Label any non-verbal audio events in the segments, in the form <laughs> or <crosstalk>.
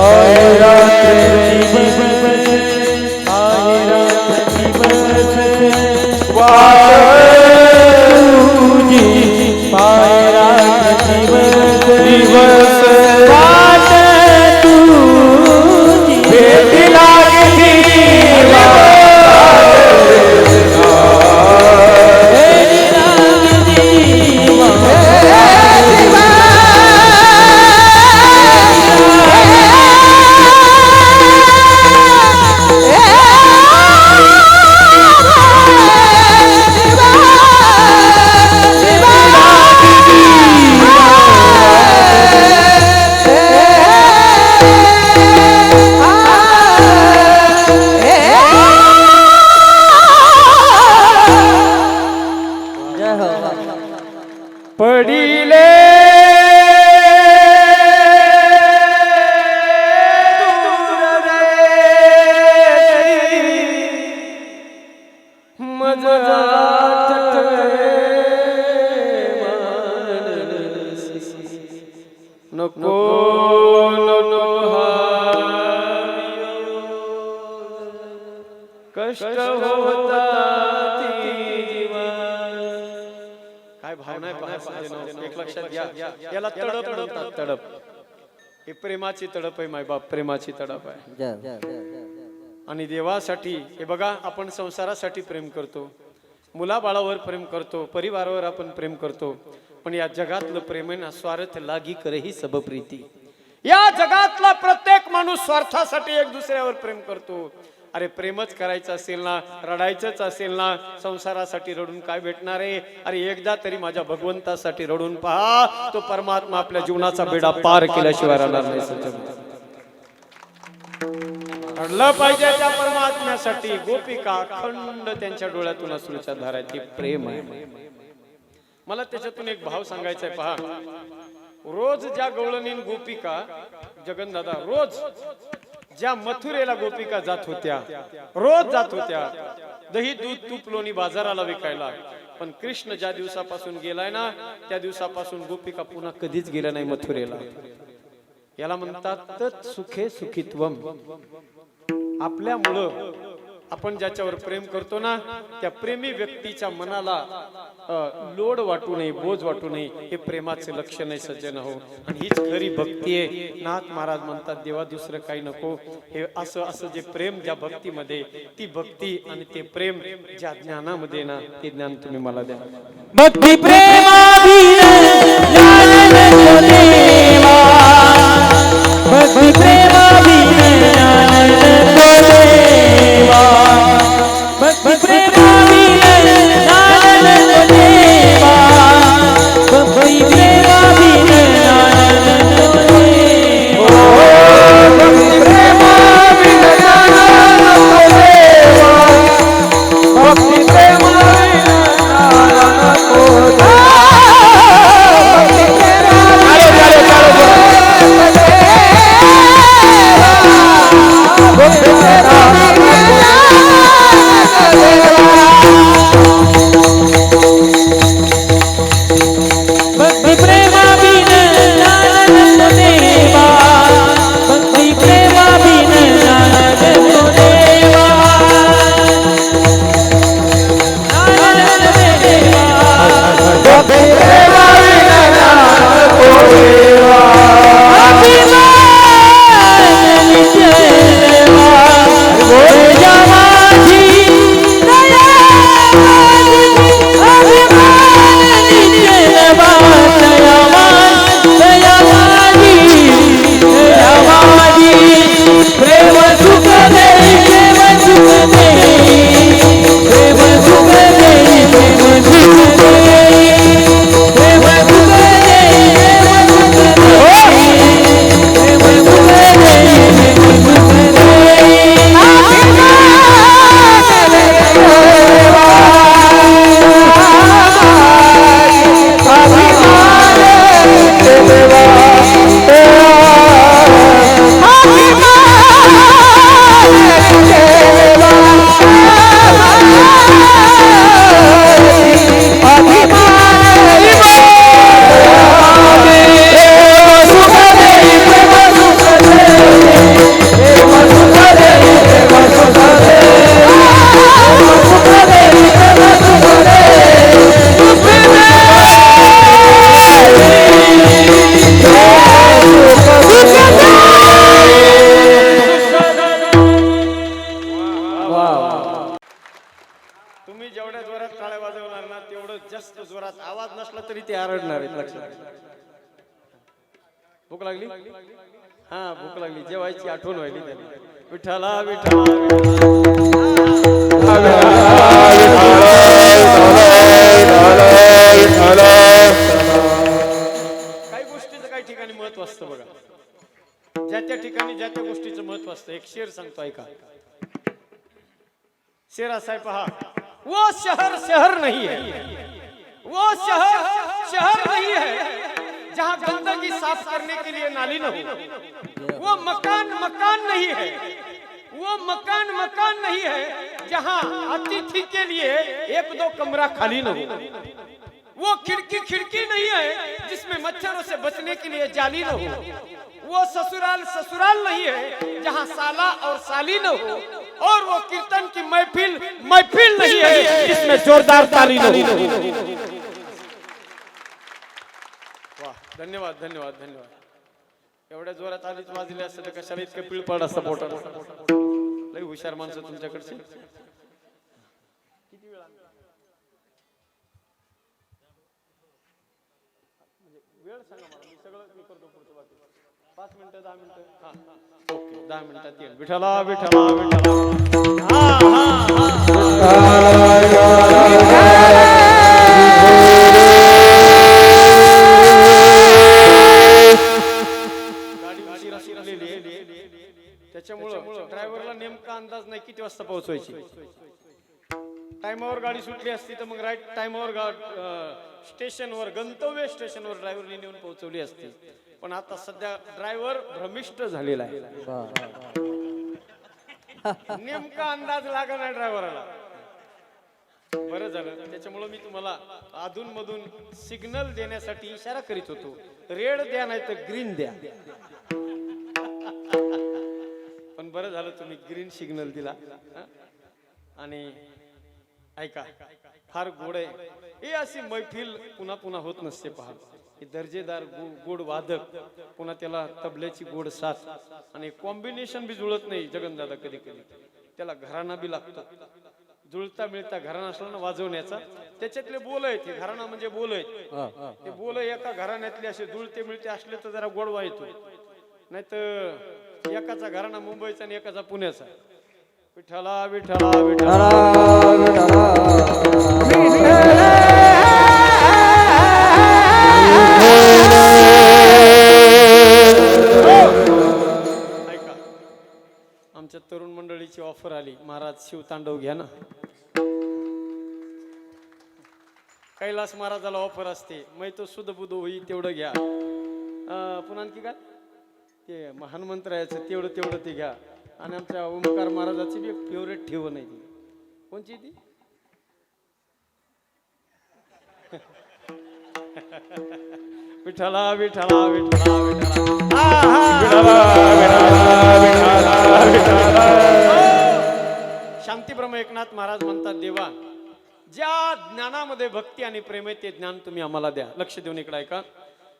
लागी पडिले नको नको कष्ट होता काय भावना. एक लक्षात घ्या. याला तडप हे प्रेमाची तडप आहे मायबाप प्रेमाची तडप आहे. आणि देवासाठी हे बघा आपण संसारासाठी प्रेम करतो. मुलाबाळावर प्रेम करतो. परिवारावर आपण प्रेम करतो. पण या जगातलं प्रेम आहे ना स्वार्थ लागी करेही सब प्रीती या जगातला प्रत्येक माणूस स्वार्थासाठी एक दुसऱ्यावर प्रेम करतो. अरे प्रेमच करायचं असेल ना रडायचंच असेल ना संसारासाठी रडून काय भेटणार आहे? अरे एकदा तरी माझ्या भगवंतासाठी रडून पहा. तो परमात्मा आपल्या जीवनाचा बेडा पार केल्याशिवाय राहणार नाही रडलं पाहिजे त्या परमात्म्यासाठी. गोपिका खंड त्यांच्या डोळ्यातून असुरच्या धाराची प्रेम आहे. मला त्याच्यातून एक भाव सांगायचा आहे पहा. रोज ज्या गवळणीन गोपिका जगनदादा रोज ज्या मथुरेला गोपिका जात होत्या रोज जात होत्या दही दूध तूप लोणी बाजाराला विकायला. पण कृष्ण ज्या दिवसापासून गेलाय ना त्या दिवसापासून गोपिका पुन्हा कधीच गेल्या नाही मथुरेला. याला म्हणतात सुखे सुखित्वम. आपल्यामुळं आपण ज्याच्यावर प्रेम करतो ना त्या प्रेमी व्यक्तीच्या मनाला लोड वाटू नये बोज वाटू नये हे प्रेमाचे लक्षण आहे सज्जन हो. आणि हीच खरी भक्ती आहे. नाथ महाराज म्हणतात देवा दुसरं काही नको. हे असं असं जे प्रेम ज्या भक्तीमध्ये ती भक्ती आणि ते प्रेम ज्या ज्ञानामध्ये ना ते ज्ञान तुम्ही मला द्या. भक्ती प्रेमा भूक लागली? हा भूक लागली. जेवायची आठवण व्हायली त्याला विठ्ठला विठ्ठला. काही गोष्टीचं काही ठिकाणी महत्त्व असतं बघा. ज्या त्या ठिकाणी ज्या त्या गोष्टीचं महत्त्व असतं. एक शेर सांगतो ऐका. शेर असा आहे पहा. वो शहर शहर नाही है वो शहर शहर नहीं है जहाँ गंदगी साफ़ करने के लिए नाली न हो। वो मकान मकान नहीं है। वो मकान मकान नहीं है जहाँ अतिथि के लिए एक दो कमरा खाली न हो। वो खिड़की खिड़की नहीं है जिसमें मच्छरों से बचने के लिए जाली न हो। वो ससुराल ससुराल नहीं है जहाँ साला और साली न हो। और वो कीर्तन की महफिल महफिल नहीं है जिसमें जोरदार ताली न हो। वा धन्यवाद धन्यवाद धन्यवाद. एवढ्या जोरात आधीच वाजले असते तर कशाला इतकं पिळपड असतं पोटात? लई हुशार माणसं तुमच्याकडची. म्हणजे वेळ सांगा मला मी सगळं मी करतो पुढचं बाकी पाच मिनिटं दहा मिनिटं. हां ओके दहा मिनिटात येईल. विठाला विठाला विठाला पोहोचवायची. टायमावर गाडी सुटली असती तर मग राईट टायमावर स्टेशनवर गंतव्य स्टेशनवर ड्रायव्हरने नेऊन पोहोचवली असती. पण आता सध्या ड्रायव्हर भ्रमिष्ट झालेला आहे. नेमका अंदाज लागा नाही ड्रायव्हरला बरं झालं. त्याच्यामुळं मी तुम्हाला अधून मधून सिग्नल देण्यासाठी इशारा करीत होतो. रेड द्या नाही तर ग्रीन द्या. बरं झालं तुम्ही ग्रीन सिग्नल दिला? आणि ऐका फार गोड आहे. ही अशी मैफिल पुन्हा पुन्हा होत नसते पहा. हे दर्जेदार गो- गोड वादक पुन्हा त्याला तबल्याची गोड साथ आणि कॉम्बिनेशन बी जुळत नाही जगनदादा कधी कधी. त्याला घराणा बी लागतो. जुळता मिळता घराणा असला ना वाजवण्याचा त्याच्यातले बोल आहेत घराणा म्हणजे बोल आहेत. ते बोल एका घराण्यातले असे जुळते मिळते असले तर जरा गोडवा येतो. नाही तर एकाचा घराणा मुंबईचा आणि एकाचा पुण्याचा. विठ्ठला विठ्ठला विठ्ठला. आमच्या तरुण मंडळीची ऑफर आली. महाराज शिवतांडव घ्या ना. कैलास महाराजाला ऑफर असते. मै तो सुध बुध होई तेवढं घ्या. पुन्हा आणखी काय? ते महान मंत्रायाचं तेवढं तेवढं ते घ्या. आणि आमच्या ओमकार महाराजाची बी फेवरेट ठेव नाही ती. कोणची ती? <laughs> विठ्ठला विठ्ठला विठ्ठला विठ्ठला. शांतीब्रह्म एकनाथ महाराज म्हणतात देवा ज्या ज्ञानामध्ये भक्ती आणि प्रेम आहे ते ज्ञान तुम्ही आम्हाला द्या. लक्ष देऊन इकडे ऐका.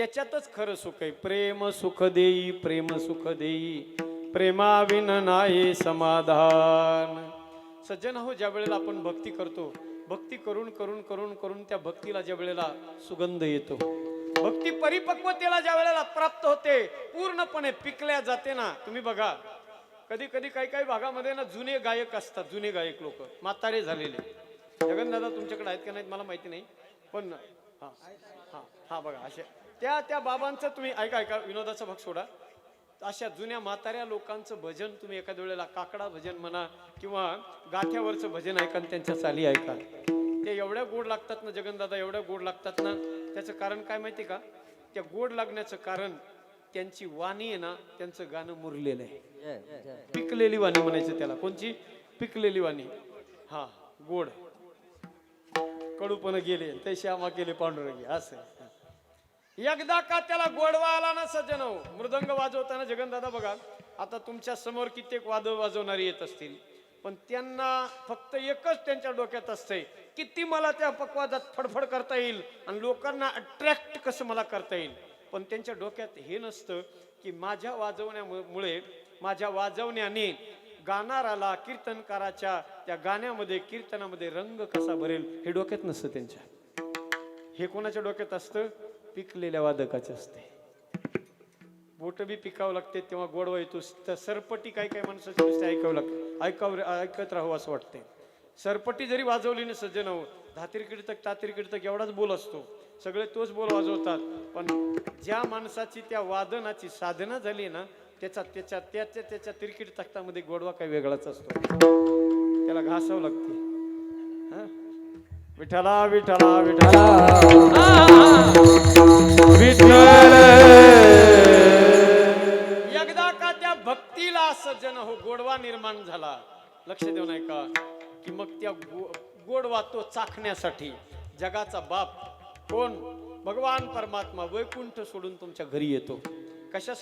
त्याच्यातच खरं सुख आहे. प्रेम सुख देई प्रेम सुख देई. प्रेमाविन नाही समाधान. सज्जन हो ज्या वेळेला आपण भक्ती करतो भक्ती करून करून करून करून त्या भक्तीला ज्या वेळेला सुगंध येतो. भक्ती परिपक्वतेला ज्या वेळेला प्राप्त होते पूर्णपणे पिकल्या जाते ना. तुम्ही बघा कधी कधी काही काही भागामध्ये ना जुने गायक असतात जुने गायक लोक. म्हातारे झालेले. जगन दादा तुमच्याकडे आहेत का नाहीत? मला माहिती नाही. पण हा हा हा बघा असे त्या त्या बाबांचं तुम्ही ऐका ऐका विनोदाचा भाग सोडा. अशा जुन्या म्हाताऱ्या लोकांचं भजन तुम्ही एखाद्या वेळेला काकडा भजन म्हणा किंवा गाठ्यावरचं भजन ऐका त्यांच्या चाली ऐका. ते एवढ्या गोड लागतात ना जगनदादा एवढ्या गोड लागतात ना. त्याचं कारण काय माहिती का? त्या गोड लागण्याचं कारण त्यांची वाणी आहे ना त्यांचं गाणं मुरलेलं आहे. पिकलेली वाणी म्हणायचं त्याला. कोणची? पिकलेली वाणी. हा गोड. कडूपण गेले ते श्यामा केले पांडुरंगी असं एकदा का त्याला गोडवा आला ना सज्जन हो? मृदंग वाजवताना जगनदादा बघा आता तुमच्यासमोर कित्येक वादळ वाजवणारी येत असतील. पण त्यांना फक्त एकच त्यांच्या डोक्यात असते किती मला त्या पकवाजात फडफड करता येईल आणि लोकांना अट्रॅक्ट कसं मला करता येईल. पण त्यांच्या डोक्यात हे नसतं की माझ्या वाजवण्यामुळे माझ्या वाजवण्याने गाणाराला कीर्तनकाराच्या त्या गाण्यामध्ये कीर्तनामध्ये रंग कसा भरेल हे डोक्यात नसतं त्यांच्या. हे कोणाच्या डोक्यात असतं? पिकलेल्या वादकाचे असते. बोट बी पिकावं लागते तेव्हा गोडवा येतो तर सरपटी काही काही माणसाची नुसते ऐकावं लागते. ऐकावं ऐकत राहावं असं वाटते. सरपटी जरी वाजवली ना सज्जन हो धातीर कीर्तक तातीर कीर्तक एवढाच बोल असतो. सगळे तोच बोल वाजवतात. पण ज्या माणसाची त्या वादनाची साधना झाली ना त्याचा त्याच्या त्याच्या त्याच्या तिरकीट तख्तामध्ये गोडवा काही वेगळाच असतो. त्याला घासावं लागते. हा? विठ्ठला विठ्ठला विठ्ठला. एकदा का त्या भक्तीला सज्जन हो गोडवा निर्माण झाला. लक्ष देऊन ऐका की मग त्या गो- गोडवा तो चाखण्यासाठी जगाचा बाप कोण? भगवान परमात्मा वैकुंठ सोडून तुमच्या घरी येतो. कशासाठी?